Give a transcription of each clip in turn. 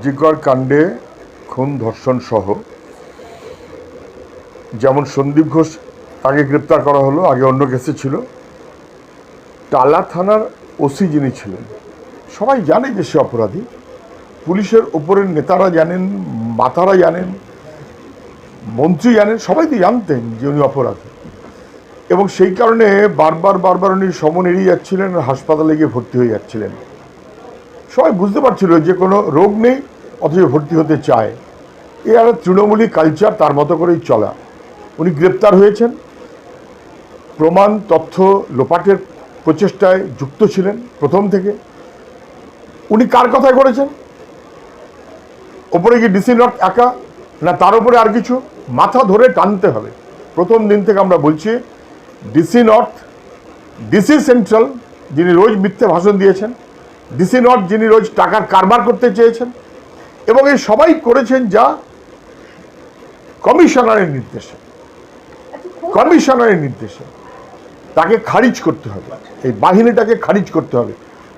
আরজিকর কাণ্ডে খুন ধর্ষণ সহ। যেমন সন্দীপ ঘোষ আগে গ্রেপ্তার করা হলো, আগে অন্য কেসে ছিল। টালা থানার ওসি যিনি ছিলেন, সবাই জানে যে সে অপরাধী। পুলিশের ওপরের নেতারা জানেন, মাতারা জানেন, মন্ত্রী জানেন, সবাই তো জানতেন যে উনি অপরাধী। এবং সেই কারণে বারবার বারবার উনি সমন এড়িয়ে যাচ্ছিলেন, হাসপাতালে গিয়ে ভর্তি হয়ে যাচ্ছিলেন। সবাই বুঝতে পারছিল যে কোনো রোগ নেই অথচ ভর্তি হতে চায়। এ আর তৃণমূলী কালচার তার মতো করেই চলা। উনি গ্রেপ্তার হয়েছেন। প্রমাণ, তথ্য লোপাটের প্রচেষ্টায় যুক্ত ছিলেন প্রথম থেকে। উনি কার কথায় করেছেন? ওপরে কি ডিসি নট একা? না তার উপরে আর কিছু? মাথা ধরে টানতে হবে। প্রথম দিন থেকে আমরা বলছি, ডিসি নর্থ ডিসি সেন্ট্রাল যিনি রোজ মিথ্যে ভাষণ দিয়েছেন, ডিসি নর্থ যিনি রোজ টাকার কারবার করতে চেয়েছেন এবং এই সবাই করেছেন যা কমিশনারের নির্দেশে। কমিশনারের নির্দেশে। তাকে খারিজ করতে হবে। এই বাহিনীটাকে খারিজ করতে হবে।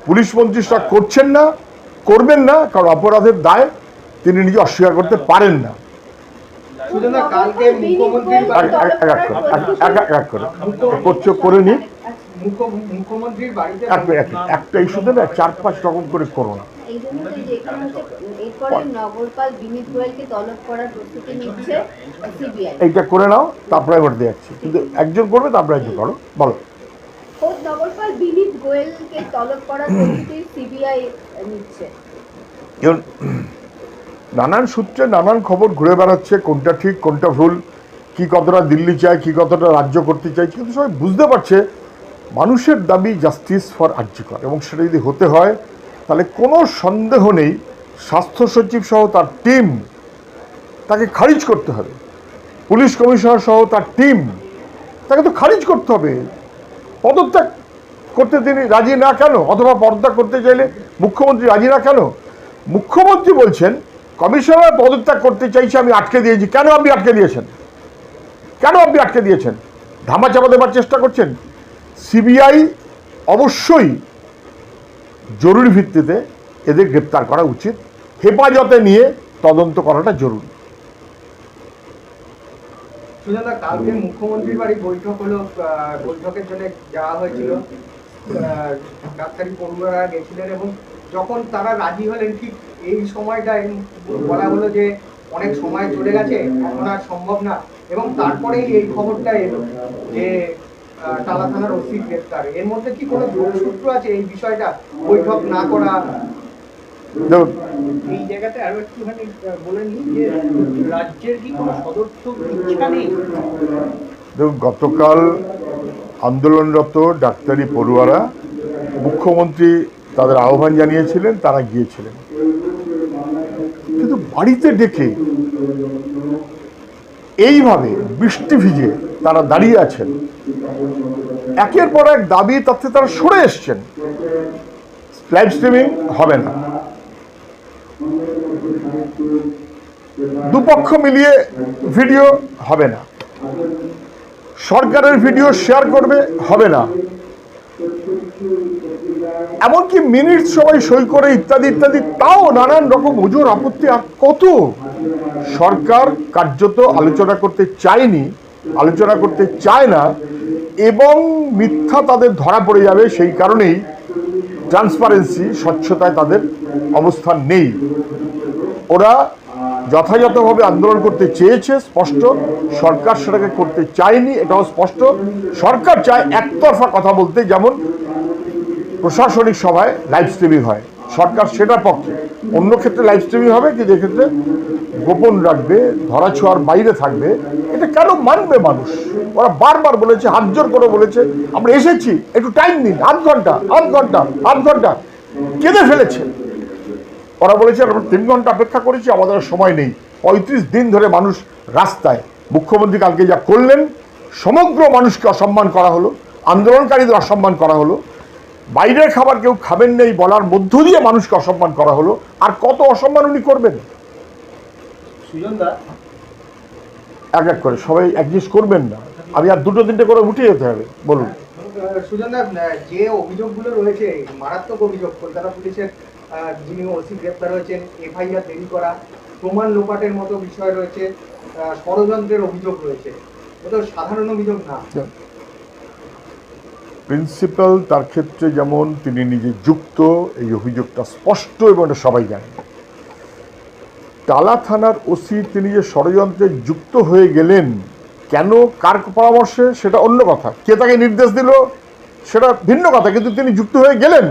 পুলিশ মন্ত্রী সেটা করছেন না করবেন না কারণ অপরাধের দায় তিনি নিজে অস্বীকার করতে পারেন না। করে। এক একটা ইস্যুতে না চার পাঁচ রকম করে করো না। এই জন্য তো যে এখানে হচ্ছে এরপরে নগরপাল বিনীত গোয়েলকে তলব করার প্রস্তুতি নিচ্ছে সিবিআই। এইটা করে নাও তারপরে এবার দিয়ে যাচ্ছি। কিন্তু একজন করবে তারপরে একজন করো। বলো। খোদ নগরপাল বিনীত গোয়েলকে তলব করার প্রস্তুতি সিবিআই নিচ্ছে। যেমন নানান সূত্রে নানান খবর ঘুরে বেড়াচ্ছে কোনটা ঠিক কোনটা ভুল কি কতটা দিল্লি চায় কি কতটা রাজ্য করতে চাইছে কিন্তু সবাই বুঝতে পারছে মানুষের দাবি জাস্টিস ফর আর্যিকর এবং সেটা যদি হতে হয় তাহলে কোনো সন্দেহ নেই, স্বাস্থ্য সচিব সহ তার টিম তাকে খারিজ করতে হবে। পুলিশ কমিশনার সহ তার টিম তাকে তো খারিজ করতে হবে। পদত্যাগ করতে তিনি রাজি না কেন? অথবা পদত্যাগ করতে চাইলে মুখ্যমন্ত্রী রাজি না কেন? মুখ্যমন্ত্রী বলছেন, কমিশনার পদত্যাগ করতে চাইছে আমি আটকে দিয়েছি। কেন আপনি আটকে দিয়েছেন? কেন আপনি আটকে দিয়েছেন? ধামা চাপা দেবার চেষ্টা করছেন? সিবিআই অবশ্যই জরুরি ভিত্তিতে এদের গ্রেপ্তার করা উচিত। হেফাজতে নিয়ে তদন্ত করাটা জরুরি। শুধু কালকে মুখ্যমন্ত্রীর বাড়ি বৈঠক হলো বৈঠকের জন্য যাওয়া হয়েছিল। ডাক্তারি পড়ুয়ারা গেছিলেন এবং যখন তারা রাজি হলেন ঠিক এই সময়টায় বলা হলো যে অনেক সময় চলে গেছে এখন আর সম্ভব না। এবং তারপরেই এই খবরটা এলো যে টালা থানার ওসি গ্রেপ্তার। এর মধ্যে কি কোনো যোগসূত্র আছে এই বিষয়টা বৈঠক না করা? এই জায়গাতে আরও একটুখানি বলে নিই যে রাজ্যের কি কোনো সদর্থ ইচ্ছা নেই? দেখুন গতকাল আন্দোলনরত ডাক্তারি পড়ুয়ারা। মুখ্যমন্ত্রী তাদের আহ্বান জানিয়েছিলেন তারা গিয়েছিলেন। কিন্তু বাড়িতে ডেকে এইভাবে বৃষ্টি ভিজে তারা দাঁড়িয়ে আছেন। একের পর এক দাবি তাতে তারা সরে এসছেন। লাইভ স্ট্রিমিং হবে না। দুপক্ষ মিলিয়ে ভিডিও হবে না। সরকারের ভিডিও শেয়ার করবে, হবে না। এমনকি মিনিট সবাই সই করে ইত্যাদি ইত্যাদি, তাও নানান রকম ওজোর আপত্তি। আর কত? সরকার কার্যত আলোচনা করতে চায়নি। আলোচনা করতে চায় না এবং মিথ্যা তাদের ধরা পড়ে যাবে সেই কারণেই ট্রান্সপারেন্সি, স্বচ্ছতায় তাদের অবস্থান নেই। ওরা যথাযথভাবে আন্দোলন করতে চেয়েছে, স্পষ্ট। সরকার সেটাকে করতে চায়নি, এটাও স্পষ্ট। সরকার চায় একতরফা কথা বলতে, যেমন প্রশাসনিক সভায় লাইভ স্ট্রিমিং হয়। সরকার সেটার পক্ষে। অন্য ক্ষেত্রে লাইভ স্ট্রিমিং হবে কি যে ক্ষেত্রে গোপন রাখবে, ধরাছোঁয়ার বাইরে থাকবে। কেন মানবে মানুষ। ওরা বারবার বলেছে, হাত জোর করে বলেছে, আমরা এসেছি, একটু টাইম দিন আধ ঘণ্টা আধ ঘণ্টা আধ ঘণ্টা। কেঁদে ফেলেছে। ওরা বলেছে, আমরা তিন ঘণ্টা অপেক্ষা করেছি, আমাদের সময় নেই। পঁয়ত্রিশ দিন ধরে মানুষ রাস্তায়, মুখ্যমন্ত্রী কালকে যা করলেন, সমগ্র মানুষকে অসম্মান করা হলো, আন্দোলনকারীদের অসম্মান করা হলো, বাইরের খাবার কেউ খাবেন নেই বলার মধ্য দিয়ে মানুষকে অসম্মান করা হলো, আর কত অসম্মান উনি করবেন? এক এক করে সবাই অ্যাডজাস্ট করবেন না। আমি আর দুটো তিনটে করে উঠে যেতে হবে বলুন। সুজনদা যে অভিযোগগুলো রয়েছে মারাত্মক অভিযোগ কলকাতা পুলিশের যিনি ওসি গ্রেপ্তার হয়েছেন এফআইআর দেরি করা প্রমাণ লোপাটের মতো বিষয় রয়েছে ষড়যন্ত্রের অভিযোগ রয়েছে। এটা সাধারণ অভিযোগ না। প্রিন্সিপাল তার ক্ষেত্রে যেমন তিনি নিজে যুক্ত এই অভিযোগটা স্পষ্ট এবং এটা সবাই জানে। টালা থানার ওসি তিনি যে ষড়যন্ত্রে যুক্ত হয়ে গেলেন, কেন, কার পরামর্শে, সেটা অন্য কথা। কে তাকে নির্দেশ দিল, সেটা ভিন্ন কথা, কিন্তু তিনি যুক্ত হয়ে গেলেন।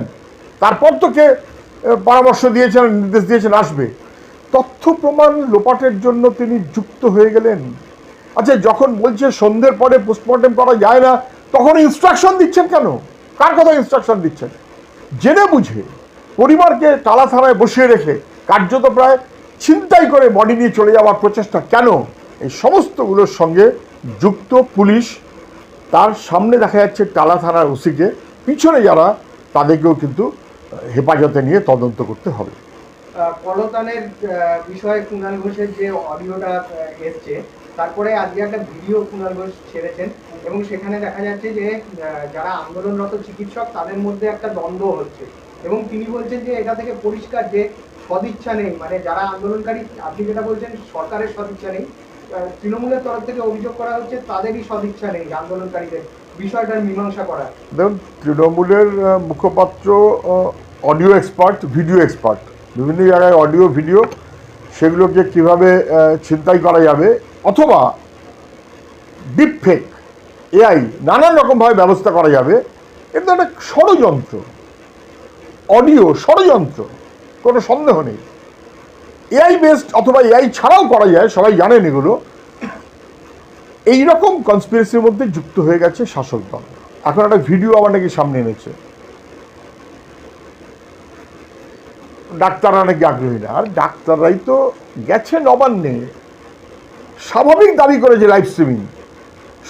তারপর তো কে পরামর্শ দিয়েছেন, নির্দেশ দিয়েছেন, আসবে। তথ্য প্রমাণ লোপাটের জন্য তিনি যুক্ত হয়ে গেলেন। আচ্ছা যখন বলছে সন্ধ্যের পরে পোস্টমর্টেম করা যায় না, তখন ইনস্ট্রাকশন দিচ্ছেন কেন? কার কথা ইনস্ট্রাকশন দিচ্ছেন? জেনে বুঝে পরিবারকে টালা থানায় বসিয়ে রেখে, কার্যত প্রায় ছিনতাই করে বডি নিয়ে চলে যাওয়ার প্রচেষ্টা কেন? এই সমস্তগুলোর সঙ্গে যুক্ত পুলিশ তার সামনে দেখা যাচ্ছে টালা থানার ওসিকে। পিছনে যারা, তাদেরকেও কিন্তু হেফাজতে নিয়ে তদন্ত করতে হবে। কলতানের বিষয়ে কুণাল ঘোষের যে অডিওটা এসছে, তারপরে আজকে একটা ভিডিও কুণাল ঘোষ ছেড়েছেন এবং সেখানে দেখা যাচ্ছে যে যারা আন্দোলনরত চিকিৎসক, তাদের মধ্যে একটা দ্বন্দ্ব হচ্ছে। এবং তিনি বলছেন যে, এটা থেকে পরিষ্কার যে সদিচ্ছা নেই মানে যারা আন্দোলনকারী, আপনি যেটা বলছেন, সরকারের সদিচ্ছা নেই। তৃণমূলের তরফ থেকে অভিযোগ করা হচ্ছে, তাদেরই সদিচ্ছা নেই আন্দোলনকারীদের। বিষয়টার মীমাংসা করা। দেখুন, তৃণমূলের মুখপাত্র অডিও এক্সপার্ট ভিডিও এক্সপার্ট বিভিন্ন জায়গায় অডিও ভিডিও সেগুলোকে কীভাবে ছিনতাই করা যাবে, অথবা ডিপ ফেক এআই নানান রকমভাবে ব্যবস্থা করা যাবে এটা একটা ষড়যন্ত্র। অডিও ষড়যন্ত্র। কোনো সন্দেহ নেই। এআই বেসড অথবা এআই ছাড়াও করা যায়, সবাই জানেন এগুলো। এই রকম কনস্পিরেসির মধ্যে যুক্ত হয়ে গেছে শাসক দল। এখন একটা ভিডিও আবার নাকি সামনে এনেছে। ডাক্তাররা নাকি আগ্রহী না। আর ডাক্তাররাই তো গেছে নবান্নে স্বাভাবিক দাবি করেছে লাইভ স্ট্রিমিং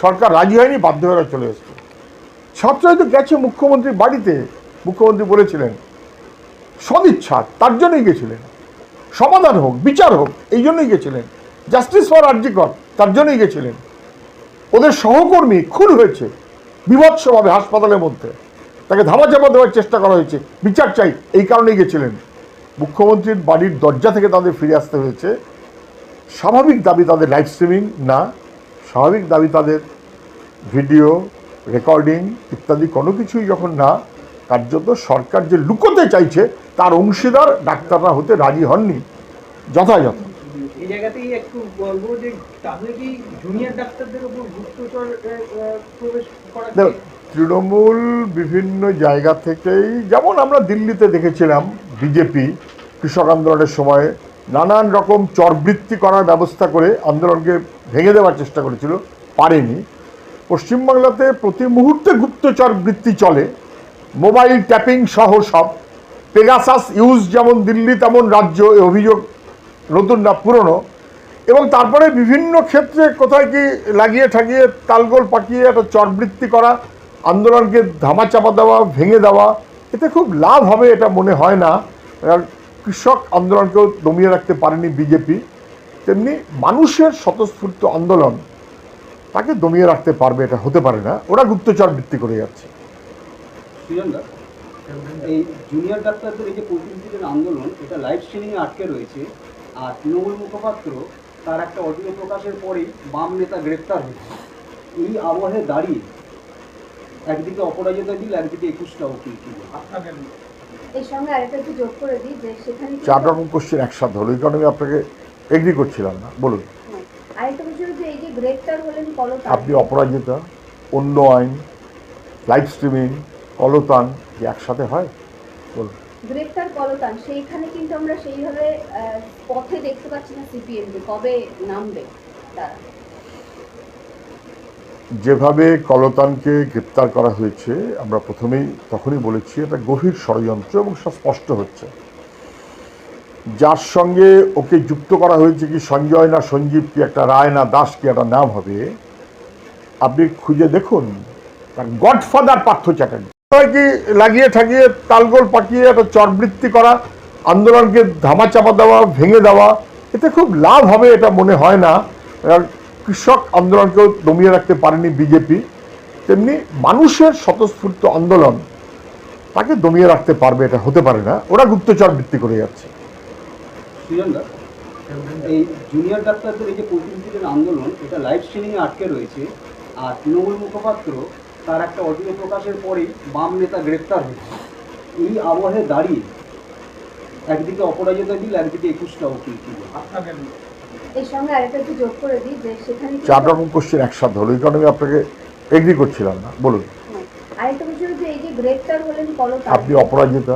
সরকার রাজি হয়নি, বাধ্য হয়ে চলে এসছে। ছাত্ররাই তো গেছে মুখ্যমন্ত্রীর বাড়িতে। মুখ্যমন্ত্রী বলেছিলেন সদিচ্ছা, তার জন্যই গেছিলেন। সমাধান হোক, বিচার হোক, এই জন্যই গেছিলেন। জাস্টিস ফর আর্জিকর, তার জন্যই গেছিলেন। ওদের সহকর্মী খুন হয়েছে, বিভৎসভাবে হাসপাতালের মধ্যে। তাকে ধামাচাপা দেওয়ার চেষ্টা করা হয়েছে, বিচার চাই, এই কারণেই গেছিলেন। মুখ্যমন্ত্রীর বাড়ির দরজা থেকে তাদের ফিরে আসতে হয়েছে। স্বাভাবিক দাবি তাদের লাইভ স্ট্রিমিং না, স্বাভাবিক দাবি তাদের ভিডিও, রেকর্ডিং ইত্যাদি কোনো কিছুই যখন না, কার্যত সরকার যে লুকোতে চাইছে তার অংশীদার ডাক্তাররা হতে রাজি হননি। যথাযথ। এই জায়গাতেই একটু বলব যে তাহলে কি জুনিয়র ডাক্তারদের উপর গুপ্তচর আহ, আহ, প্রবেশ করা তৃণমূল বিভিন্ন জায়গা থেকেই যেমন আমরা দিল্লিতে দেখেছিলাম বিজেপি কৃষক আন্দোলনের সময় নানান রকম চরবৃত্তি করার ব্যবস্থা করে আন্দোলনকে ভেঙে দেওয়ার চেষ্টা করেছিল পারেনি। পশ্চিমবাংলাতে প্রতি মুহূর্তে গুপ্তচর বৃত্তি চলে মোবাইল ট্যাপিং সহ সব। পেগাসাস ইউজ যেমন দিল্লি, তেমন রাজ্য এ অভিযোগ নতুন না, পুরনো। এবং তারপরে বিভিন্ন ক্ষেত্রে কোথায় কি লাগিয়ে ঠাকিয়ে তালগোল পাকিয়ে একটা চরবৃত্তি করা, আন্দোলনকে ধামাচাপা দেওয়া, ভেঙে দেওয়া, এতে খুব লাভ হবে এটা মনে হয় না। কৃষক আন্দোলনকেও দমিয়ে রাখতে পারেনি বিজেপি তেমনি মানুষের স্বতঃস্ফূর্ত আন্দোলন তাকে দমিয়ে রাখতে পারবে এটা হতে পারে না। ওরা গুপ্তচর বৃত্তি করে যাচ্ছে। এই জুনিয়র ডাক্তারদের এই যে প্রতিনিধিদের আন্দোলন এটা লাইভ স্ট্রিমিংয়ে আটকে রয়েছে। আর তৃণমূল মুখপাত্র তার একটা অডিও প্রকাশের পরেই বাম নেতা গ্রেপ্তার হয়েছে। এই আবহে দাঁড়িয়ে একদিকে অপরাজিতা বিল একদিকে একুশটা উকিল কি বলবেন? এর সঙ্গে আরেকটা একটু যোগ করে দিই যে সেখানে কিন্তু- চার রকম কোশ্চেন একসাথে হলো এই কারণে আমি আপনাকে এগ্রি করছিলাম না। বলুন। হ্যাঁ, আপনি অপরাজিতা অন্য আইন লাইভ স্ট্রিমিং কলতান কি একসাথে হয়? বলুন গ্রেপ্তার কলতান সেইখানে কিন্তু আমরা সেইভাবে পথে দেখতে পাচ্ছি না সিপিএম কবে নামবে তারা? যেভাবে কলতানকে গ্রেপ্তার করা হয়েছে আমরা প্রথমেই তখনই বলেছি এটা গভীর ষড়যন্ত্র এবং স্পষ্ট হচ্ছে। যার সঙ্গে ওকে যুক্ত করা হয়েছে কি সঞ্জয় না সঞ্জীব কি একটা রায় না দাস কি একটা নাম হবে আপনি খুঁজে দেখুন তার গডফাদার পার্থ চ্যাটার্জি। কি লাগিয়ে ঠাকিয়ে তালগোল পাকিয়ে একটা চরবৃত্তি করা, আন্দোলনকে ধামাচাপা দেওয়া, ভেঙে দেওয়া, এতে খুব লাভ হবে এটা মনে হয় না। কৃষক আন্দোলনকেও দমিয়ে রাখতে পারেনি বিজেপি। তেমনি মানুষের স্বতঃস্ফূর্ত আন্দোলন, তাকে দমিয়ে রাখতে পারবে এটা হতে পারে না। ওরা গুপ্তচর বৃত্তি করে যাচ্ছে। আন্দোলন, এটা লাইভ স্ট্রিমিংয়ে আটকে রয়েছে। আর তৃণমূল মুখপাত্র তার একটা অডিও প্রকাশের পরেই বাম নেতা গ্রেপ্তার হয়েছে। এই আবহে দাঁড়িয়ে একদিকে অপরাজিতা বিল একদিকে একুশটা উকিল কি বলবেন? এর সঙ্গে আরেকটা একটু যোগ করে দিই যে সেখানে চার রকম কোশ্চেন একসাথে হলো এই কারণে আমি আপনাকে এগ্রি করছিলাম না। বলুন। হ্যাঁ, আরেকটা বিষয় হচ্ছে এই যে গ্রেপ্তার হলেন কলতান। আপনি অপরাজিতা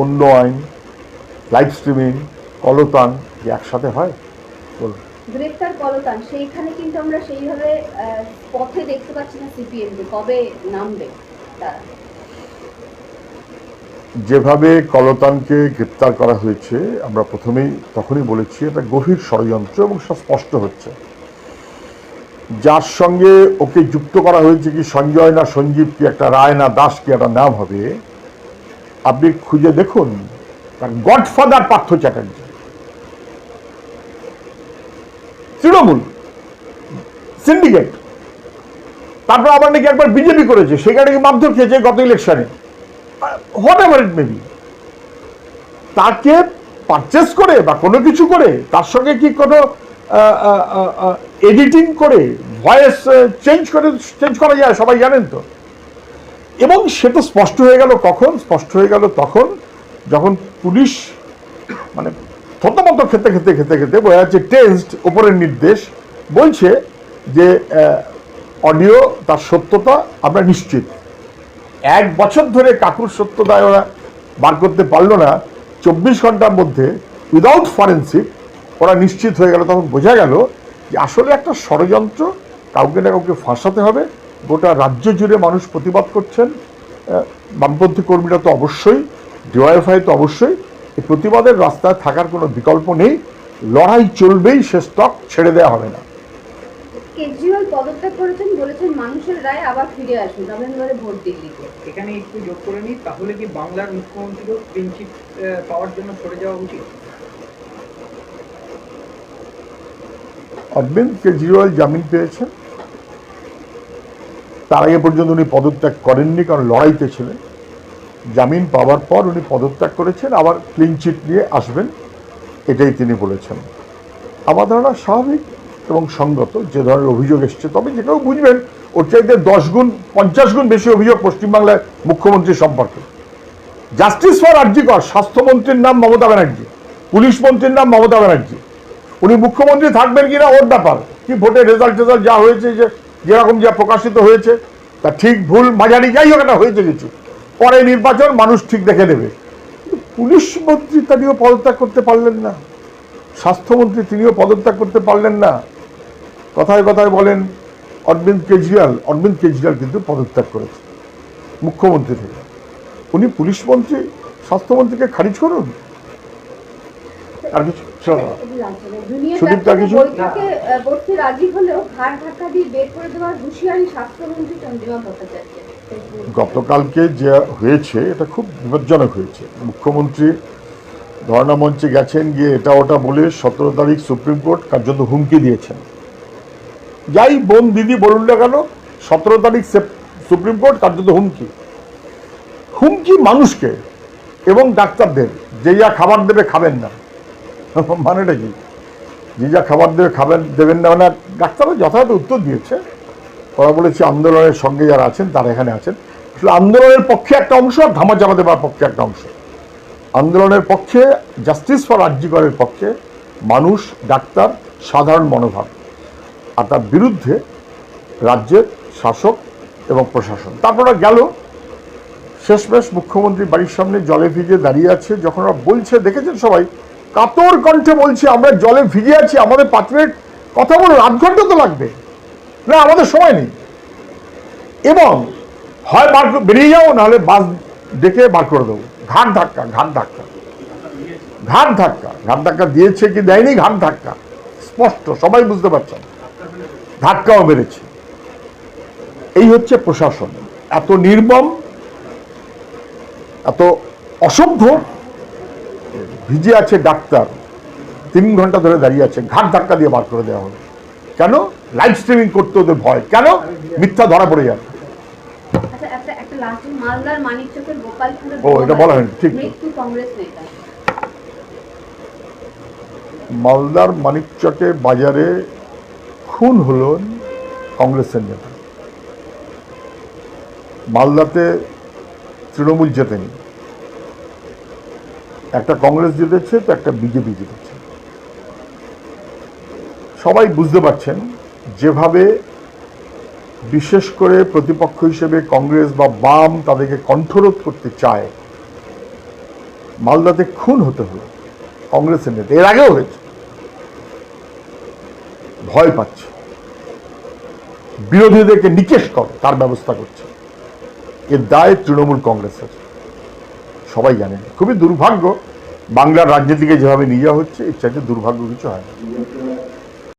অন্য আইন লাইভ স্ট্রিমিং কলতান কি একসাথে হয়? বলুন। গ্রেপ্তার কলতান সেইখানে কিন্তু আমরা সেইভাবে পথে দেখতে পাচ্ছি না সিপিএম যে কবে নামবে যেভাবে কলতানকে গ্রেপ্তার করা হয়েছে, আমরা প্রথমেই তখনই বলেছি, এটা গভীর ষড়যন্ত্র এবং স্পষ্ট হচ্ছে। যার সঙ্গে ওকে যুক্ত করা হয়েছে কি সঞ্জয় না সঞ্জীব কি, একটা রায় না দাস কি, একটা নাম হবে, আপনি খুঁজে দেখুন, তার গডফাদার পার্থ চ্যাটার্জি। তৃণমূল সিন্ডিকেট তারপর আবার নাকি একবার বিজেপি করেছে সেখানে কি মাধ্যম খেয়েছে গত ইলেকশনে হোয়াট এভার ইট মেবি তাকে পারচেস করে বা কোনো কিছু করে, তার সঙ্গে কি কোনো এডিটিং করে ভয়েস চেঞ্জ করে চেঞ্জ করা যায়, সবাই জানেন তো? এবং সেটা স্পষ্ট হয়ে গেল কখন? স্পষ্ট হয়ে গেল তখন যখন পুলিশ মানে থতমত খেতে খেতে খেতে খেতে বোঝা যাচ্ছে টেস্ট ওপরের নির্দেশ বলছে যে অডিও তার সত্যতা আমরা নিশ্চিত। এক বছর ধরে কাকুর সত্যতায় ওরা বার করতে পারল না। চব্বিশ ঘণ্টার মধ্যে উইদাউট ফরেন্সিক ওরা নিশ্চিত হয়ে গেল। তখন বোঝা গেল যে আসলে একটা ষড়যন্ত্র কাউকে না কাউকে ফাঁসাতে হবে। গোটা রাজ্য জুড়ে মানুষ প্রতিবাদ করছেন। বামপন্থী কর্মীরা তো অবশ্যই ডিওয়াইফআই তো অবশ্যই। এই প্রতিবাদের রাস্তায় থাকার কোনো বিকল্প নেই। লড়াই চলবেই সে স্টক ছেড়ে দেওয়া হবে না। কেজরিওয়াল পদত্যাগ করেছেন বলেছেন মানুষের রায় আবার ফিরে আসবে। নভেম্বরে ভোট দিল্লিতে এখানে একটু যোগ করে নিই তাহলে কি বাংলার মুখ্যমন্ত্রীরও প্রিন্সিপ পাওয়ার জন্য সরে যাওয়া উচিত? অরবিন্দ কেজরিওয়াল জামিন পেয়েছেন। তার আগে পর্যন্ত উনি পদত্যাগ করেননি কারণ লড়াইতে ছিলেন। জামিন পাওয়ার পর উনি পদত্যাগ করেছেন, আবার ক্লিন চিট নিয়ে আসবেন, এটাই তিনি বলেছেন। আমার ধারণা স্বাভাবিক এবং সঙ্গত, যে ধরনের অভিযোগ এসছে, তবে যেটাও বুঝবেন, ওর চাইতে দশ গুণ, পঞ্চাশ গুণ বেশি অভিযোগ পশ্চিমবাংলায় মুখ্যমন্ত্রী সম্পর্কে। জাস্টিস ফর আর্জিকর স্বাস্থ্যমন্ত্রীর নাম মমতা ব্যানার্জি, পুলিশ মন্ত্রীর নাম মমতা ব্যানার্জি। উনি মুখ্যমন্ত্রী থাকবেন কিনা ওর ব্যাপার, কি ভোটের রেজাল্ট টেজাল্ট যা হয়েছে, যে যেরকম যা প্রকাশিত হয়েছে, তা ঠিক ভুল মাঝারি, যাই হোক না হয়েছে কিছু। পরে নির্বাচন মানুষ ঠিক দেখে দেবে কিন্তু পুলিশ মন্ত্রী তিনিও পদত্যাগ করতে পারলেন না। স্বাস্থ্যমন্ত্রী তিনিও পদত্যাগ করতে পারলেন না। কথায় কথায় বলেন অরবিন্দ কেজরিওয়াল অরবিন্দ কেজরিওয়াল কিন্তু পদত্যাগ করেছে মুখ্যমন্ত্রী থেকে। উনি পুলিশ মন্ত্রী স্বাস্থ্যমন্ত্রীকে খারিজ করুন। আর কিছু সুদীপ দা কিছু? বৈঠকে আহ, বসতে রাজি হলেও ঘাট ধাক্কা দিয়ে বের করে দেওয়ার হুঁশিয়ারি স্বাস্থ্যমন্ত্রী চন্দ্রিমা ভট্টাচার্য গতকালকে যে হয়েছে, এটা খুব বিপজ্জনক হয়েছে। মুখ্যমন্ত্রী ধর্ণা মঞ্চে গেছেন, গিয়ে এটা ওটা বলে সতেরো তারিখ সুপ্রিম কোর্ট কার্যত হুমকি দিয়েছেন। যাই বোন দিদি বলুন না কেন, সতেরো তারিখ সুপ্রিম কোর্ট কার্যত হুমকি। হুমকি মানুষকে এবং ডাক্তারদের, যে যা খাবার দেবে খাবেন না। মানেটা কি? যে যা খাবার দেবে খাবেন দেবেন না মানে ডাক্তাররা যথাযথ উত্তর দিয়েছে। ওরা বলেছে আন্দোলনের সঙ্গে যারা আছেন, তারা এখানে আছেন। আসলে আন্দোলনের পক্ষে একটা অংশ আর ধামা চাপা দেওয়ার পক্ষে একটা অংশ। আন্দোলনের পক্ষে জাস্টিস ফর রাজ্যিকরের পক্ষে মানুষ, ডাক্তার, সাধারণ মনোভাব আর তার বিরুদ্ধে রাজ্যের শাসক এবং প্রশাসন। তারপরে গেল। শেষমেশ মুখ্যমন্ত্রী বাড়ির সামনে জলে ভিজে দাঁড়িয়ে আছে। যখন ওরা বলছে, দেখেছেন সবাই? কাতর কণ্ঠে বলছে, আমরা জলে ভিজে আছি, আমাদের পাঁচ মিনিট কথা বলুন, আধ ঘণ্টা তো লাগবে। না, আমাদের সময় নেই। এবং হয় বার বেরিয়ে যাও, নাহলে বাস ডেকে বার করে দেবো। ঘাট ধাক্কা ঘাট ধাক্কা। ঘাট ধাক্কা। ঘাট ধাক্কা দিয়েছে কি দেয়নি? ঘাট ধাক্কা। স্পষ্ট, সবাই বুঝতে পারছেন ধাক্কাও বেড়েছে। এই হচ্ছে প্রশাসন। এত নির্মম, এত অসভ্য, ভিজে আছে ডাক্তার। তিন ঘণ্টা ধরে দাঁড়িয়ে আছে। ঘাট ধাক্কা দিয়ে বার করে দেওয়া হলো। কেন? লাইভ স্ট্রিমিং করতে ওদের ভয়। কেন? মিথ্যা ধরা পড়ে যাবে। আচ্ছা ও, এটা বলা হয়নি, ঠিক। মালদার মানিকচকে বাজারে খুন হলো কংগ্রেসের নেতা। মালদাতে তৃণমূল জেতেনি। একটা কংগ্রেস জিতেছে তো একটা বিজেপি জিতেছে। সবাই বুঝতে পারছেন, যেভাবে বিশেষ করে প্রতিপক্ষ হিসেবে কংগ্রেস বা বাম তাদেরকে কণ্ঠরোধ করতে চায়, মালদাতে খুন হতে হলো কংগ্রেসের নেতা। এর আগেও হয়েছে। ভয় পাচ্ছে। বিরোধীদেরকে নিকেশ কর, তার ব্যবস্থা করছে। এর দায় তৃণমূল কংগ্রেসের। সবাই জানেন। খুবই দুর্ভাগ্য। বাংলার রাজনীতিকে যেভাবে নিয়ে যাওয়া হচ্ছে, এর চাইতে দুর্ভাগ্য কিছু হয় না।